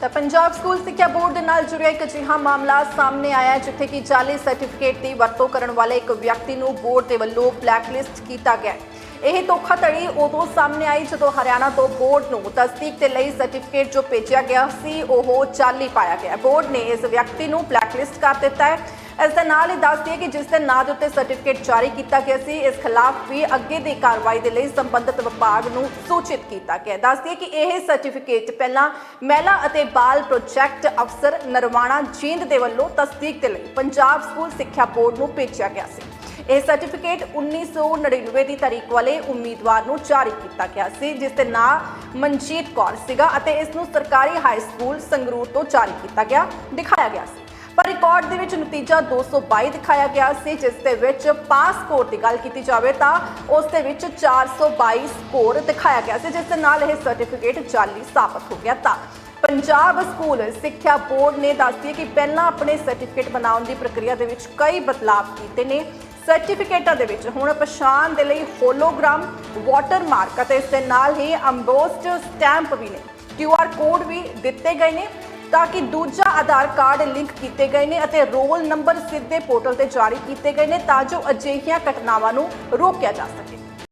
ਤਾਂ ਪੰਜਾਬ ਸਕੂਲ ਸਿੱਖਿਆ ਬੋਰਡ ਦੇ ਨਾਲ ਜੁੜਿਆ ਇੱਕ ਅਜਿਹਾ ਮਾਮਲਾ ਸਾਹਮਣੇ ਆਇਆ ਹੈ, ਜਿੱਥੇ ਕਿ ਜਾਲੀ ਸਰਟੀਫਿਕੇਟ ਦੀ ਵਰਤੋਂ ਕਰਨ ਵਾਲੇ ਇੱਕ ਵਿਅਕਤੀ ਨੂੰ ਬੋਰਡ ਦੇ ਵੱਲੋਂ ਬਲੈਕਲਿਸਟ ਕੀਤਾ ਗਿਆ ਇਹ ਧੋਖਾਧੜੀ ਉਦੋਂ ਸਾਹਮਣੇ ਆਈ ਜਦੋਂ ਹਰਿਆਣਾ ਤੋਂ ਬੋਰਡ ਨੂੰ ਤਸਦੀਕ ਦੇ ਲਈ ਸਰਟੀਫਿਕੇਟ ਜੋ ਭੇਜਿਆ ਗਿਆ ਸੀ, ਉਹ ਚਾਲੀ ਪਾਇਆ ਗਿਆ ਬੋਰਡ ਨੇ ਇਸ ਵਿਅਕਤੀ ਨੂੰ ਬਲੈਕਲਿਸਟ ਕਰ ਦਿੱਤਾ ਹੈ। ਇਸ ਦੇ ਨਾਲ ਹੀ ਦੱਸ ਦਈਏ ਕਿ ਜਿਸ ਦੇ ਨਾਂ ਦੇ ਉੱਤੇ ਸਰਟੀਫਿਕੇਟ ਜਾਰੀ ਕੀਤਾ ਗਿਆ ਸੀ, ਇਸ ਖਿਲਾਫ ਵੀ ਅੱਗੇ ਦੀ ਕਾਰਵਾਈ ਦੇ ਲਈ ਸੰਬੰਧਿਤ ਵਿਭਾਗ ਨੂੰ ਸੂਚਿਤ ਕੀਤਾ ਗਿਆ ਹੈ। ਦੱਸ ਦਈਏ ਕਿ ਇਹ ਸਰਟੀਫਿਕੇਟ ਪਹਿਲਾਂ ਮਹਿਲਾ ਅਤੇ ਬਾਲ ਪ੍ਰੋਜੈਕਟ ਅਫਸਰ ਨਰਵਾਣਾ ਜੀਂਦ ਦੇ ਵੱਲੋਂ ਤਸਦੀਕ ਦੇ ਲਈ ਪੰਜਾਬ ਸਕੂਲ ਸਿੱਖਿਆ ਬੋਰਡ ਨੂੰ ਭੇਜਿਆ ਗਿਆ ਸੀ ਇਹ ਸਰਟੀਫਿਕੇਟ 1999 ਦੀ ਤਾਰੀਖ ਵਾਲੇ ਉਮੀਦਵਾਰ ਨੂੰ ਜਾਰੀ ਕੀਤਾ ਗਿਆ ਸੀ, ਜਿਸ ਦੇ ਨਾਂ ਮਨਜੀਤ ਕੌਰ ਸੀਗਾ ਅਤੇ ਇਸ ਨੂੰ ਸਰਕਾਰੀ ਹਾਈ ਸਕੂਲ ਸੰਗਰੂਰ ਤੋਂ ਜਾਰੀ ਕੀਤਾ ਗਿਆ, ਦਿਖਾਇਆ ਗਿਆ ਸੀ ਪਰ ਰਿਕਾਰਡ ਦੇ ਵਿੱਚ ਨਤੀਜਾ 222 ਦਿਖਾਇਆ ਗਿਆ ਸੀ, ਜਿਸ ਦੇ ਵਿੱਚ ਪਾਸ ਸਕੋਰ ਦੀ ਗੱਲ ਕੀਤੀ ਜਾਵੇ ਤਾਂ ਉਸ ਦੇ ਵਿੱਚ 422 ਸਕੋਰ ਦਿਖਾਇਆ ਗਿਆ ਸੀ, ਜਿਸ ਦੇ ਨਾਲ ਇਹ ਸਰਟੀਫਿਕੇਟ ਜਾਲੀ ਸਾਬਤ ਹੋ ਗਿਆ ਤਾਂ। ਪੰਜਾਬ ਸਕੂਲ ਸਿੱਖਿਆ ਬੋਰਡ ਨੇ ਦੱਸਦੀ ਕਿ ਪਹਿਲਾਂ ਆਪਣੇ ਸਰਟੀਫਿਕੇਟ ਬਣਾਉਣ ਦੀ ਪ੍ਰਕਿਰਿਆ ਦੇ ਵਿੱਚ ਕਈ ਬਦਲਾਅ ਕੀਤੇ ਨੇ। ਸਰਟੀਫਿਕੇਟਾਂ ਦੇ ਵਿੱਚ ਹੁਣ ਪਛਾਣ ਦੇ ਲਈ ਹੋਲੋਗ੍ਰਾਮ, ਵਾਟਰਮਾਰਕ ਅਤੇ ਇਸ ਦੇ ਨਾਲ ਹੀ ਅੰਬੋਸਡ ਸਟੈਂਪ ਵੀ ਨੇ। ਕਿਊ ਆਰ ਕੋਡ ਵੀ ਦਿੱਤੇ ਗਏ ਨੇ। ਤਾਂ ਕਿ ਦੂਜਾ ਆਧਾਰ ਕਾਰਡ ਲਿੰਕ ਕੀਤੇ ਗਏ ਨੇ ਅਤੇ ਰੋਲ ਨੰਬਰ ਸਿੱਧੇ ਪੋਰਟਲ ਤੇ ਜਾਰੀ ਕੀਤੇ ਗਏ ਨੇ ਤਾਂ ਜੋ ਅਜਿਹੀਆਂ ਘਟਨਾਵਾਂ ਨੂੰ ਰੋਕਿਆ ਜਾ ਸਕੇ।